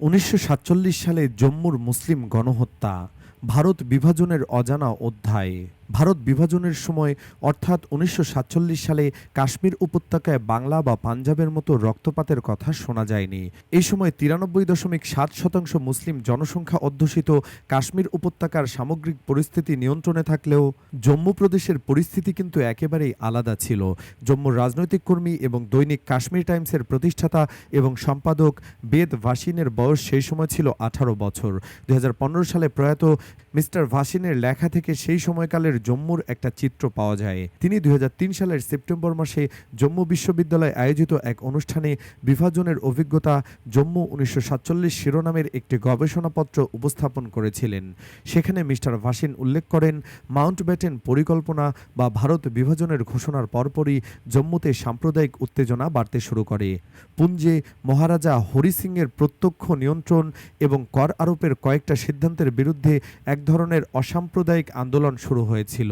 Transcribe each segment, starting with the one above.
উনিশশো সাতচল্লিশ সালে জম্মুর মুসলিম গণহত্যা ভারত বিভাজনের অজানা অধ্যায়। ভারত বিভাজনের সময়, অর্থাৎ উনিশশো সাতচল্লিশ সালে কাশ্মীর উপত্যকায় বাংলা বা পাঞ্জাবের মতো রক্তপাতের কথা শোনা যায়নি। এই সময় তিরানব্বই দশমিক সাত শতাংশ মুসলিম জনসংখ্যা অধ্যুষিত কাশ্মীর উপত্যকার সামগ্রিক পরিস্থিতি নিয়ন্ত্রণে থাকলেও জম্মু প্রদেশের পরিস্থিতি কিন্তু একেবারেই আলাদা ছিল। জম্মুর রাজনৈতিক কর্মী এবং দৈনিক কাশ্মীর টাইমসের প্রতিষ্ঠাতা এবং সম্পাদক বেদ ভাসিনের বয়স সেই সময় ছিল আঠারো বছর। দু হাজার পনেরো সালে প্রয়াত মিস্টার ভাসিনের লেখা থেকে সেই সময়কালের জম্মুর একটা চিত্র পাওয়া যায়। তিনি দু হাজার তিন সালের সেপ্টেম্বর মাসে জম্মু বিশ্ববিদ্যালয়ে আয়োজিত এক অনুষ্ঠানে বিভাজনের অভিজ্ঞতা জম্মু উনিশশো সাতচল্লিশ শিরোনামের একটি গবেষণাপত্র উপস্থাপন করেছিলেন। সেখানে মিস্টার ভাসিন উল্লেখ করেন, মাউন্ট ব্যাটেন পরিকল্পনা বা ভারত বিভাজনের ঘোষণার পরপরই জম্মুতে সাম্প্রদায়িক উত্তেজনা বাড়তে শুরু করে। পুঞ্জে মহারাজা হরি সিংয়ের প্রত্যক্ষ নিয়ন্ত্রণ এবং কর আরোপের কয়েকটা সিদ্ধান্তের বিরুদ্ধে এক ধরনের অসাম্প্রদায়িক আন্দোলন শুরু হয়েছিল।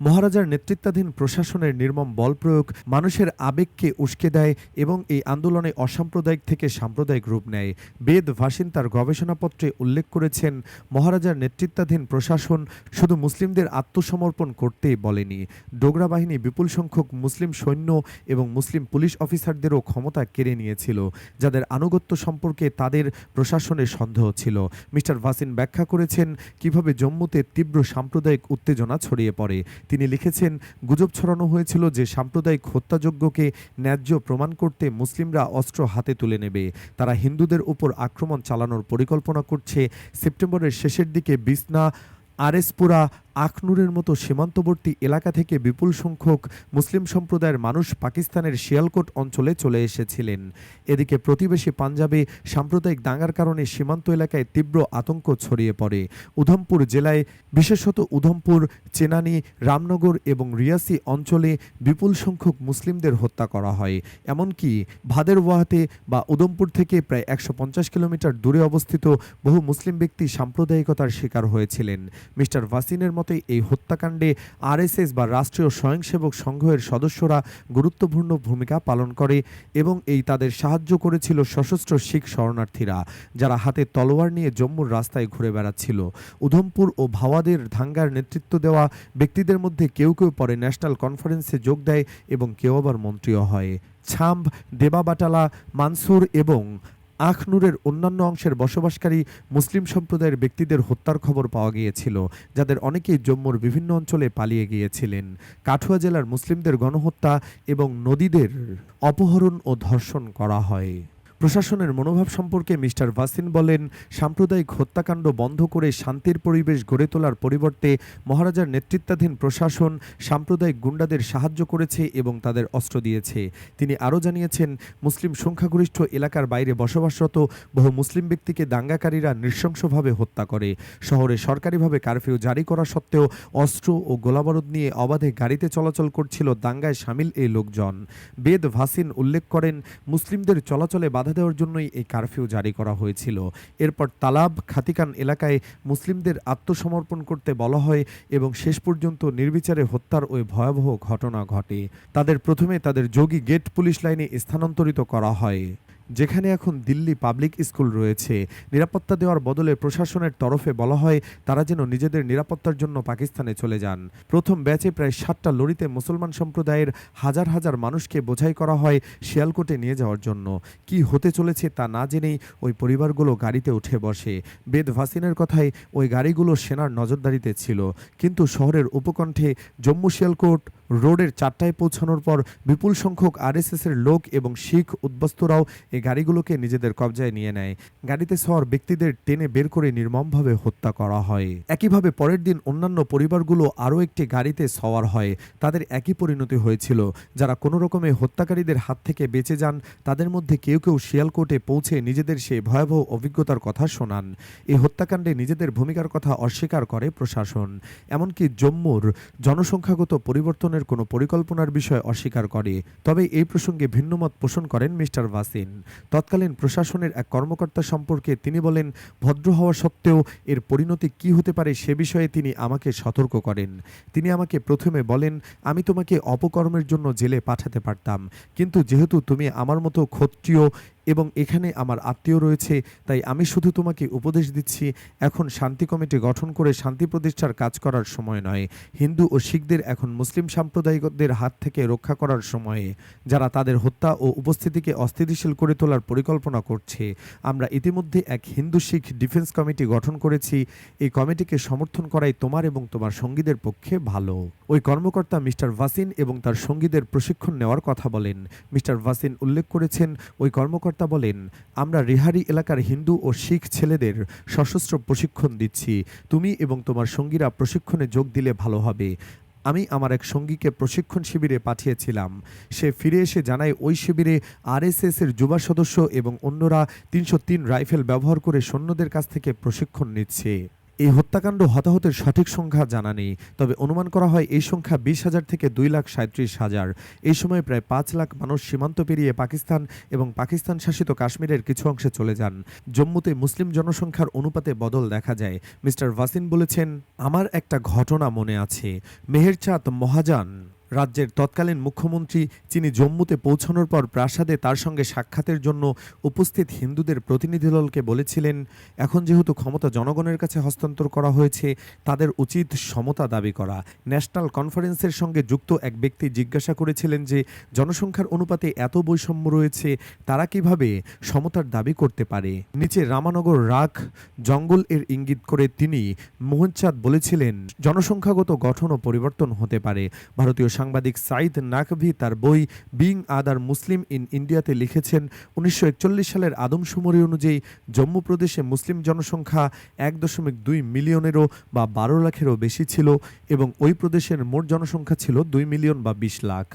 মহারাজার নেতৃত্বাধীন প্রশাসনের নির্মম বল প্রয়োগ মানুষের আবেগকে উস্কে দেয় এবং এই আন্দোলনে অসাম্প্রদায়িক থেকে সাম্প্রদায়িক রূপ নেয়। বেদ ভাসিন তার গবেষণাপত্রে উল্লেখ করেছেন, মহারাজার নেতৃত্বাধীন প্রশাসন শুধু মুসলিমদের আত্মসমর্পণ করতেই বলেনি। ডোগরা বাহিনী বিপুল সংখ্যক মুসলিম সৈন্য এবং মুসলিম পুলিশ অফিসারদেরও ক্ষমতা কেড়ে নিয়েছিল, যাদের আনুগত্য সম্পর্কে তাদের প্রশাসনের সন্দেহ ছিল। মিস্টার ভাসিন ব্যাখ্যা করেছেন, কীভাবে জম্মুতে তীব্র সাম্প্রদায়িক উত্তেজনা ছড়িয়ে পড়ে। তিনি লিখেছেন, গুজব ছড়ানো হয়েছিল যে সাম্প্রদায়িক হত্যাযজ্ঞকে ন্যায্য প্রমাণ করতে মুসলিমরা অস্ত্র হাতে তুলে নেবে। তারা হিন্দুদের উপর আক্রমণ চালানোর পরিকল্পনা করছে। সেপ্টেম্বরের শেষের দিকে বিসনা আরেসপুরা আখনুরের মতো সীমান্তবর্তী এলাকা থেকে বিপুল সংখ্যক মুসলিম সম্প্রদায়ের মানুষ পাকিস্তানের শিয়ালকোট অঞ্চলে চলে এসেছিলেন। এদিকে প্রতিবেশী পাঞ্জাবে সাম্প্রদায়িক দাঙ্গার কারণে সীমান্ত এলাকায় তীব্র আতঙ্ক ছড়িয়ে পড়ে। উধমপুর জেলায়, বিশেষত উধমপুর, চেনানি, রামনগর এবং রিয়াসি অঞ্চলে বিপুল সংখ্যক মুসলিমদের হত্যা করা হয়। এমনকি ভাদেরওয়াহাতে বা উধমপুর থেকে প্রায় একশো পঞ্চাশ কিলোমিটার দূরে অবস্থিত বহু মুসলিম ব্যক্তি সাম্প্রদায়িকতার শিকার হয়েছিলেন। মিস্টার ভাসিনের মতে এই হত্যাকাণ্ডে আরএসএস বা রাষ্ট্রীয় স্বয়ংসেবক সংঘের সদস্যরা গুরুত্বপূর্ণ ভূমিকা পালন করে এবং এই তাদের সাহায্য করেছিল সশস্ত্র শিখ শরণার্থীরা, যারা হাতে তলোয়ার নিয়ে জম্মুর রাস্তায় ঘুরে বেড়াচ্ছিল। উধমপুর ও ভাওয়াদের ধাঙ্গার নেতৃত্ব দেওয়া ব্যক্তিদের মধ্যে কেউ কেউ পরে ন্যাশনাল কনফারেন্সে যোগ দেয় এবং কেউ আবার মন্ত্রীও হয়। ছাম্ব, দেবাবাটালা, মানসুর এবং আখনুরের অন্যান্য অংশের বসবাসকারী মুসলিম সম্প্রদায়ের ব্যক্তিদের হত্যার খবর পাওয়া গিয়েছিল, যাদের অনেকেই জম্মুর বিভিন্ন অঞ্চলে পালিয়ে গিয়েছিলেন। কাঠুয়া জেলার মুসলিমদের গণহত্যা এবং নদীদের অপহরণ ও ধর্ষণ করা হয়। প্রশাসনের মনোভাব সম্পর্কে মিস্টার ভাসিন বলেন, সাম্প্রদায়িক হত্যাকাণ্ড বন্ধ করে শান্তির পরিবেশ গড়ে তোলার পরিবর্তে মহারাজার নেতৃত্বাধীন প্রশাসন সাম্প্রদায়িক গুন্ডাদের সাহায্য করেছে এবং তাদের অস্ত্র দিয়েছে। তিনি আরও জানিয়েছেন, মুসলিম সংখ্যাগরিষ্ঠ এলাকার বাইরে বসবাসরত বহু মুসলিম ব্যক্তিকে দাঙ্গাকারীরা নৃশংসভাবে হত্যা করে। শহরে সরকারিভাবে কারফিউ জারি করা সত্ত্বেও অস্ত্র ও গোলাবারুদ নিয়ে অবাধে গাড়িতে চলাচল করছিল দাঙ্গায় সামিল এই লোকজন। বেদ ভাসিন উল্লেখ করেন, মুসলিমদের চলাচলে বাধা দেওয়ার জন্যই এই কারফিউ জারি করা হয়েছিল। এরপর তালাব খাতিকান এলাকায় মুসলিমদের আত্মসমর্পণ করতে বলা হয় এবং শেষ পর্যন্ত নির্বিচারে হত্যার ওই ভয়াবহ ঘটনা ঘটে। তাদের প্রথমে তাদের যোগী গেট পুলিশ লাইনে স্থানান্তরিত করা হয়। যেখানে এখন দিল্লি পাবলিক স্কুল রয়েছে। নিরাপত্তা দেওয়ার বদলে প্রশাসনের তরফে বলা হয়, তারা যেন নিজেদের নিরাপত্তার জন্য পাকিস্তানে চলে যান। প্রথম ব্যাচে প্রায় সাতটা লরিতে মুসলমান সম্প্রদায়ের হাজার হাজার মানুষকে বোঝাই করা হয় শিয়ালকোটে নিয়ে যাওয়ার জন্য। কি হতে চলেছে তা না জেনেই ওই পরিবারগুলো গাড়িতে উঠে বসে। বেদ ভাসিনের কথায় ওই গাড়িগুলো সেনার নজরদারিতে ছিল। কিন্তু শহরের উপকণ্ঠে জম্মু শিয়ালকোট রোডের চারটায় পৌঁছানোর পর বিপুল সংখ্যক আরএসএসের লোক এবং শিখ উদ্বস্তরাও এই গাড়িগুলোকে নিজেদের কবজায় নিয়ে নেয়। গাড়িতে সওয়ার ব্যক্তিদের টেনে বের করে নির্মমভাবে হত্যা করা হয়। একইভাবে পরের দিন অন্যান্য পরিবারগুলো আরও একটি গাড়িতে সওয়ার হয়। তাদের একই পরিণতি হয়েছিল। যারা কোনো রকমে হত্যাকারীদের হাত থেকে বেঁচে যান, তাদের মধ্যে কেউ কেউ শিয়ালকোটে পৌঁছে নিজেদের সেই ভয়াবহ অভিজ্ঞতার কথা শোনান। এই হত্যাকাণ্ডে নিজেদের ভূমিকার কথা অস্বীকার করে প্রশাসন। এমনকি জম্মুর জনসংখ্যাগত পরিবর্তনের কোনো পরিকল্পনার বিষয় অস্বীকার করে। তবে এই প্রসঙ্গে ভিন্নমত পোষণ করেন মিস্টার ভাসিন। তৎকালীন প্রশাসনের এক কর্মকর্তা সম্পর্কে তিনি বলেন, ভদ্র হওয়া সত্ত্বেও এর পরিণতি কি হতে পারে সে বিষয়ে তিনি আমাকে সতর্ক করেন। তিনি আমাকে প্রথমে বলেন, আমি তোমাকে অপকর্মের জন্য জেলে পাঠাতে পারতাম। কিন্তু যেহেতু তুমি আমার মতো ক্ষত্রিয় এবং এখানে আমার আত্মীয় রয়েছে, তাই আমি শুধু তোমাকে উপদেশ দিচ্ছি, এখন শান্তি কমিটি গঠন করে শান্তি প্রতিষ্ঠার কাজ করার সময় নয়। হিন্দু ও শিখদের এখন মুসলিম সাম্প্রদায়িকদের হাত থেকে রক্ষা করার সময়ে, যারা তাদের হত্যা ও উপস্থিতিকে অস্থিতিশীল করে তোলার পরিকল্পনা করছে। আমরা ইতিমধ্যে এক হিন্দু শিখ ডিফেন্স কমিটি গঠন করেছি। এই কমিটিকে সমর্থন করাই তোমার এবং তোমার সঙ্গীদের পক্ষে ভালো। ওই কর্মকর্তা মিস্টার ভাসিন এবং তার সঙ্গীদের প্রশিক্ষণ নেওয়ার কথা বলেন। মিস্টার ভাসিন উল্লেখ করেছেন, ওই কর্মকর্তা বলেন, আমরা রেহারি এলাকার হিন্দু ও শিখ ছেলেদের সশস্ত্র প্রশিক্ষণ দিচ্ছি। তুমি এবং তোমার সঙ্গীরা প্রশিক্ষণে যোগ দিলে ভালো হবে। আমি আমার এক সঙ্গীকে প্রশিক্ষণ শিবিরে পাঠিয়েছিলাম। সে ফিরে এসে জানায়, ওই শিবিরে আরএসএস এর যুবা সদস্য এবং অন্যরা তিনশো তিন রাইফেল ব্যবহার করে সৈন্যদের কাছ থেকে প্রশিক্ষণ নিচ্ছে। এই হত্যাকাণ্ড হতাহতের সঠিক সংখ্যা জানা নেই, তবে অনুমান করা হয় এই সংখ্যা বিশ হাজার থেকে দুই লাখ সাঁত্রিশ হাজার। এই সময় প্রায় পাঁচ লাখ মানুষ সীমান্ত পেরিয়ে পাকিস্তান এবং পাকিস্তান শাসিত কাশ্মীরের কিছু অংশে চলে যান। জম্মুতে মুসলিম জনসংখ্যার অনুপাতে বদল দেখা যায়। মিস্টার ওয়াসিন বলেছেন, আমার একটা ঘটনা মনে আছে। মেহেরচাঁদ মহাজান রাজ্যের তৎকালীন মুখ্যমন্ত্রী, যিনি জম্মুতে পৌঁছানোর পর প্রাসাদে তার সঙ্গে সাক্ষাতের জন্য উপস্থিত হিন্দুদের প্রতিনিধি দলকে বলেছিলেন, এখন যেহেতু ক্ষমতা জনগণের কাছে হস্তান্তর করা হয়েছে, তাদের উচিত সমতা দাবি করা। ন্যাশনাল কনফারেন্সের সঙ্গে যুক্ত এক ব্যক্তি জিজ্ঞাসা করেছিলেন যে, জনসংখ্যার অনুপাতে এত বৈষম্য রয়েছে, তারা কীভাবে সমতার দাবি করতে পারে? নিচে রামানগর রাখ জঙ্গল এর ইঙ্গিত করে তিনি মোহনচাঁদ বলেছিলেন, জনসংখ্যাগত গঠন ও পরিবর্তন হতে পারে। ভারতীয় সাংবাদিক সাইদ নাকভি তার বই বিং আদার মুসলিম ইন ইন্ডিয়াতে লিখেছেন, উনিশশো একচল্লিশ সালের আদমশুমারি অনুযায়ী জম্মু প্রদেশে মুসলিম জনসংখ্যা এক দশমিক দুই মিলিয়নেরও বা বারো লাখেরও বেশি ছিল এবং ওই প্রদেশের মোট জনসংখ্যা ছিল দুই মিলিয়ন বা বিশ লাখ।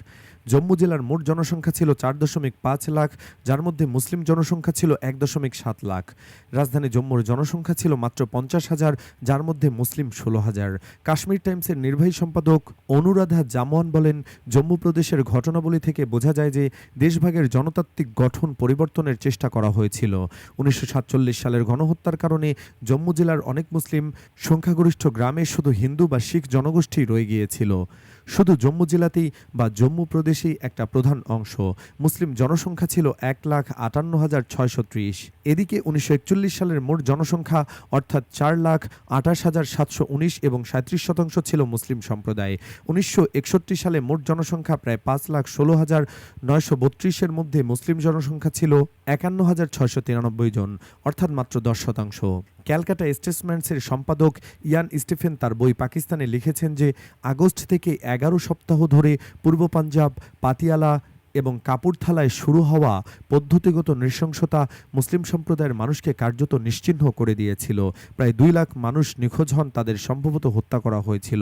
জম্মু জেলার মোট জনসংখ্যা ছিল চার দশমিক পাঁচ লাখ, যার মধ্যে মুসলিম জনসংখ্যা ছিল এক দশমিক সাত লাখ। রাজধানী জম্মুর জনসংখ্যা ছিল মাত্র পঞ্চাশ হাজার, যার মধ্যে মুসলিম ষোলো হাজার। কাশ্মীর টাইমসের নির্বাহী সম্পাদক অনুরাধা জামওয়ান বলেন, জম্মু প্রদেশের ঘটনাবলী থেকে বোঝা যায় যে দেশভাগের জনতাত্ত্বিক গঠন পরিবর্তনের চেষ্টা করা হয়েছিল। উনিশশো সাতচল্লিশ সালের গণহত্যার কারণে জম্মু জেলার অনেক মুসলিম সংখ্যাগরিষ্ঠ গ্রামে শুধু হিন্দু বা শিখ জনগোষ্ঠী রয়ে গিয়েছিল। শুধু জম্মু জেলাতেই বা জম্মু প্রদেশেই একটা প্রধান অংশ। মুসলিম জনসংখ্যা ছিল এক লাখ আটান্ন হাজার ছয়শো ত্রিশ। এদিকে উনিশশো একচল্লিশ সালের মোট জনসংখ্যা, অর্থাৎ চার লাখ আঠাশ হাজার সাতশো উনিশ এবং সাঁত্রিশ শতাংশ ছিল মুসলিম সম্প্রদায়। উনিশশো একষট্টি সালে মোট জনসংখ্যা প্রায় পাঁচ লাখ ষোলো হাজার নয়শো বত্রিশের মধ্যে মুসলিম জনসংখ্যা ছিল একান্ন হাজার ছয়শো তিরানব্বই জন, অর্থাৎ মাত্র দশ শতাংশ। ক্যালকাটা স্টেটসম্যান্সের সম্পাদক ইয়ান স্টিফেন তার বই পাকিস্তানে লিখেছেন যে, আগস্ট থেকে এগারো সপ্তাহ ধরে পূর্ব পাঞ্জাব, পাতিয়ালা এবং কাপড় কাপুরথালায় শুরু হওয়া পদ্ধতিগত নৃশংসতা মুসলিম সম্প্রদায়ের মানুষকে কার্যত নিশ্চিহ্ন করে দিয়েছিল। প্রায় দুই লাখ মানুষ নিখোঁজ হন তাদের সম্ভবত হত্যা করা হয়েছিল।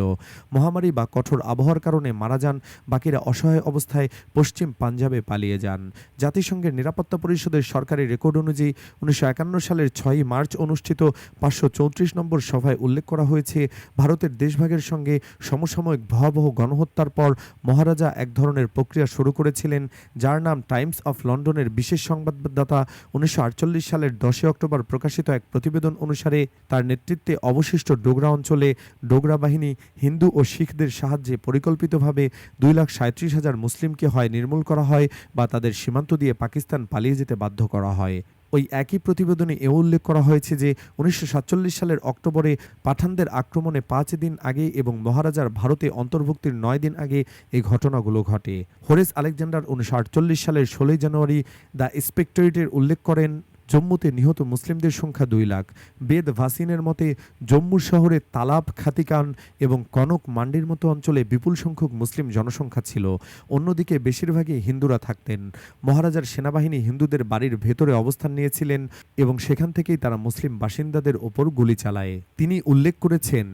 মহামারী বা কঠোর আবহাওয়ার কারণে মারা যান, বাকিরা অসহায় অবস্থায় পশ্চিম পাঞ্জাবে পালিয়ে যান। জাতিসংঘের নিরাপত্তা পরিষদের সরকারি রেকর্ড অনুযায়ী উনিশশো একান্ন সালের ছয়ই মার্চ অনুষ্ঠিত পাঁচশো চৌত্রিশ নম্বর সভায় উল্লেখ করা হয়েছে, ভারতের দেশভাগের সঙ্গে সমসাময়িক ভয়াবহ গণহত্যার পর মহারাজা এক ধরনের প্রক্রিয়া শুরু করেছিলেন। যার নাম টাইমস অফ লন্ডনের বিশেষ সংবাদদাতা। উনিশশো আটচল্লিশ সালের দশই অক্টোবর প্রকাশিত এক প্রতিবেদন অনুসারে তার নেতৃত্বে অবশিষ্ট ডোগরা অঞ্চলে ডোগরা বাহিনী হিন্দু ও শিখদের সাহায্যে পরিকল্পিতভাবে দুই লাখ সাঁত্রিশ হাজার মুসলিমকে হয় নির্মূল করা হয় বা তাদের সীমান্ত দিয়ে পাকিস্তান পালিয়ে যেতে বাধ্য করা হয়। ওই একই প্রতিবেদনে এও উল্লেখ করা হয়েছে যে উনিশশো সাতচল্লিশ সালের অক্টোবরে পাঠানদের আক্রমণে পাঁচ দিন আগে এবং মহারাজার ভারতে অন্তর্ভুক্তির নয় দিন আগে এই ঘটনাগুলো ঘটে। হোরেস আলেকজান্ডার উনিশশো আটচল্লিশ সালের ষোলোই জানুয়ারি দ্য স্পেক্টরেটের উল্লেখ করেন জম্মুতে নিহত মুসলিমদের সংখ্যা দুই লাখ। বেদ ভাসিনের মতে, জম্মু শহরে তালাব, খাতিকান এবং কনক মান্ডির মতো অঞ্চলে বিপুল সংখ্যক মুসলিম জনসংখ্যা ছিল। অন্যদিকে বেশিরভাগই হিন্দুরা থাকতেন। মহারাজার সেনাবাহিনী হিন্দুদের বাড়ির ভেতরে অবস্থান নিয়েছিলেন এবং সেখান থেকেই তারা মুসলিম বাসিন্দাদের ওপর গুলি চালায়। তিনি উল্লেখ করেছেন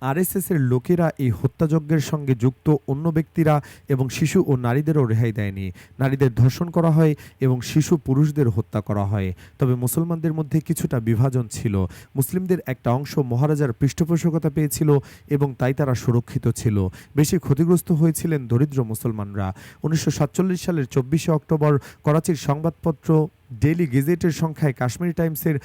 আরএসএস এর লোকেরা এই হত্যাযজ্ঞের সঙ্গে যুক্ত অন্য ব্যক্তিরা এবং শিশু ও নারীদেরও রেহাই দেয়নি। নারীদের ধর্ষণ করা হয় এবং শিশু পুরুষদের হত্যা করা হয়। তবে মুসলমানদের মধ্যে কিছুটা বিভাজন ছিল। মুসলিমদের একটা অংশ মহারাজার পৃষ্ঠপোষকতা পেয়েছিল এবং তাই তারা সুরক্ষিত ছিল। বেশি ক্ষতিগ্রস্ত হয়েছিলেন দরিদ্র মুসলমানরা। উনিশশো সাতচল্লিশ সালের চব্বিশে অক্টোবর করাচির সংবাদপত্র, ডেইলি গেজেটের সংখ্যায় কাশ্মীর টাইমসের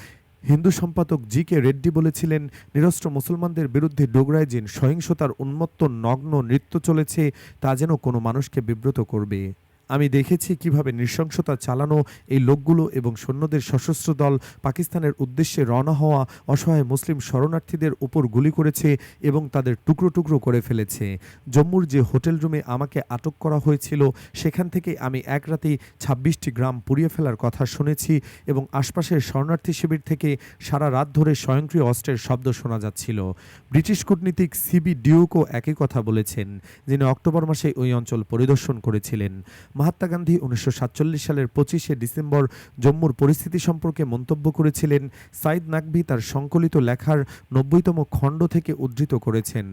হিন্দু সম্পাদক জি কে রেড্ডি বলেছিলেন, নিরস্ত্র মুসলমানদের বিরুদ্ধে ডোগরায় যে সহিংসতার উন্মত্ত নগ্ন নৃত্য চলেছে, তা যেন কোনো মানুষকে বিব্রত করবে। আমি দেখেছি কীভাবে নৃশংসতা চালানো এই লোকগুলো এবং সৈন্যদের সশস্ত্র দল পাকিস্তানের উদ্দেশ্যে রওনা হওয়া অসহায় মুসলিম শরণার্থীদের উপর গুলি করেছে এবং তাদের টুকরো টুকরো করে ফেলেছে। জম্মুর যে হোটেল রুমে আমাকে আটক করা হয়েছিল, সেখান থেকে আমি এক রাতেই ছাব্বিশটি গ্রাম পুড়িয়ে ফেলার কথা শুনেছি এবং আশপাশের শরণার্থী শিবির থেকে সারা রাত ধরে স্বয়ংক্রিয় অস্ত্রের শব্দ শোনা যাচ্ছিল। ব্রিটিশ কূটনীতিক সিবি ডিউকও একই কথা বলেছেন, যিনি অক্টোবর মাসে ওই অঞ্চল পরিদর্শন করেছিলেন। মহাত্মা গান্ধী উনিশশো সাতচল্লিশ সালের পঁচিশে ডিসেম্বর জম্মুর পরিস্থিতি সম্পর্কে মন্তব্য করেছিলেন। সাইদ নাকভি তার সংকলিত লেখার নব্বইতম খণ্ড থেকে উদ্ধৃত করেছেন।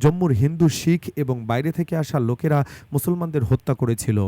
জম্মুর হিন্দু, শিখ এবং বাইরে থেকে আসা লোকেরা মুসলমানদের হত্যা করেছিল।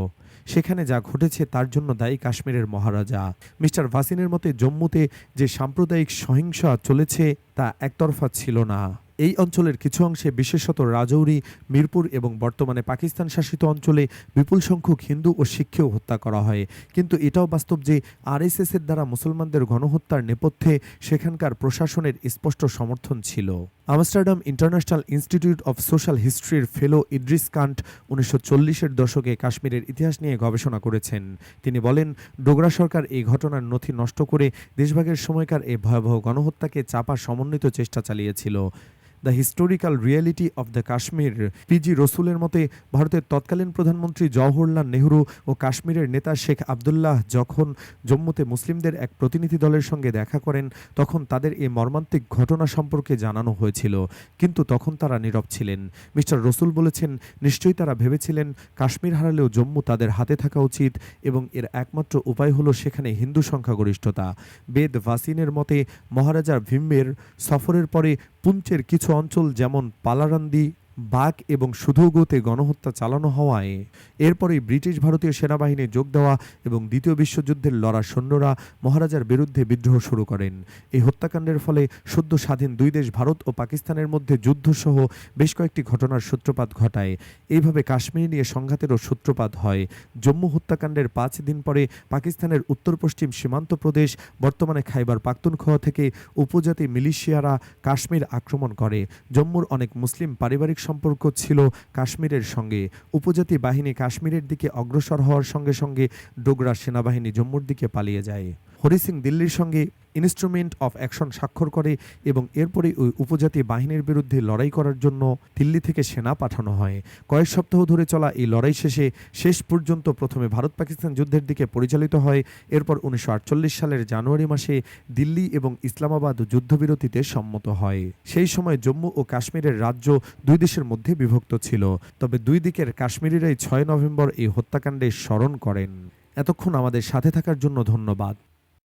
সেখানে যা ঘটেছে তার জন্য দায়ী কাশ্মীরের মহারাজা। মিস্টার ভাসিনের মতে, জম্মুতে যে সাম্প্রদায়িক সহিংসা চলেছে তা একতরফা ছিল না। এই অঞ্চলের কিছু অংশে, বিশেষত রাজৌরি, মিরপুর এবং বর্তমানে পাকিস্তান শাসিত অঞ্চলে বিপুল সংখ্যক হিন্দু ও শিখকেও হত্যা করা হয়। কিন্তু এটাও বাস্তব যে আরএসএস এর দ্বারা মুসলমানদের গণহত্যার নেপথ্যে সেখানকার প্রশাসনের স্পষ্ট সমর্থন ছিল। Amsterdam international institute of social হিস্ট্রির fellow Idris Kant উনিশশো চল্লিশের দশকে কাশ্মীরের ইতিহাস নিয়ে গবেষণা করেছেন। তিনি বলেন, ডোগরা সরকার এই ঘটনার নথি নষ্ট করে দেশভাগের সময়কার এই ভয়াবহ গণহত্যাকে চাপা সমন্বিত চেষ্টা চালিয়েছিল। The historical reality of the Kashmir P G রসুলের মতে, ভারতের তৎকালীন প্রধানমন্ত্রী জওহরলাল নেহরু ও কাশ্মীরের নেতা শেখ আবদুল্লাহ যখন জম্মুতে মুসলিমদের এক প্রতিনিধি দলের সঙ্গে দেখা করেন, তখন তাদের এই মর্মান্তিক ঘটনা সম্পর্কে জানানো হয়েছিল। কিন্তু তখন তারা নীরব ছিলেন। মিস্টার রসুল বলেছেন, নিশ্চয়ই তারা ভেবেছিলেন, কাশ্মীর হারালেও জম্মু তাদের হাতে থাকা উচিত এবং এর একমাত্র উপায় হলো সেখানে হিন্দু সংখ্যাগরিষ্ঠতা। বেদ ভাসিনের মতে, মহারাজা ভীমের সফরের পরে পুঞ্চের কিছু অঞ্চল যেমন পালারান্দি বাঘ এবং সুধৌগতে গণহত্যা চালানো হওয়ায় এরপরেই ব্রিটিশ ভারতীয় সেনাবাহিনী যোগ দেওয়া এবং দ্বিতীয় বিশ্বযুদ্ধের লড়া সৈন্যরা মহারাজার বিরুদ্ধে বিদ্রোহ শুরু করেন। এই হত্যাকাণ্ডের ফলে সদ্য স্বাধীন দুই দেশ ভারত ও পাকিস্তানের মধ্যে যুদ্ধসহ বেশ কয়েকটি ঘটনার সূত্রপাত ঘটায়। এইভাবে কাশ্মীর নিয়ে সংঘাতেরও সূত্রপাত হয়। জম্মু হত্যাকাণ্ডের পাঁচ দিন পরে পাকিস্তানের উত্তর পশ্চিম সীমান্ত প্রদেশ বর্তমানে খাইবার পাখতুনখোয়া থেকে উপজাতি মিলিশিয়ারা কাশ্মীর আক্রমণ করে। জম্মুর অনেক মুসলিম পারিবারিক সম্পর্ক ছিল কাশ্মীরের সঙ্গে। উপজাতি বাহিনী কাশ্মীরের দিকে অগ্রসর হওয়ার সঙ্গে সঙ্গে ডোগরা সেনাবাহিনী জম্মুর দিকে পালিয়ে যায়। হরি সিং দিল্লির সঙ্গে ইনস্ট্রুমেন্ট অফ অ্যাকশন স্বাক্ষর করে এবং এরপরে ওই উপজাতি বাহিনীর বিরুদ্ধে লড়াই করার জন্য দিল্লি থেকে সেনা পাঠানো হয়। কয়েক সপ্তাহ ধরে চলা এই লড়াই শেষে শেষ পর্যন্ত প্রথমে ভারত পাকিস্তান যুদ্ধের দিকে পরিচালিত হয়। এরপর উনিশশো আটচল্লিশ সালের জানুয়ারি মাসে দিল্লি এবং ইসলামাবাদ যুদ্ধবিরতিতে সম্মত হয়। সেই সময় জম্মু ও কাশ্মীরের রাজ্য দুই দেশের মধ্যে বিভক্ত ছিল। তবে দুই দিকের কাশ্মীরিরাই ছয় নভেম্বর এই হত্যাকাণ্ডে স্মরণ করেন। এতক্ষণ আমাদের সাথে থাকার জন্য ধন্যবাদ।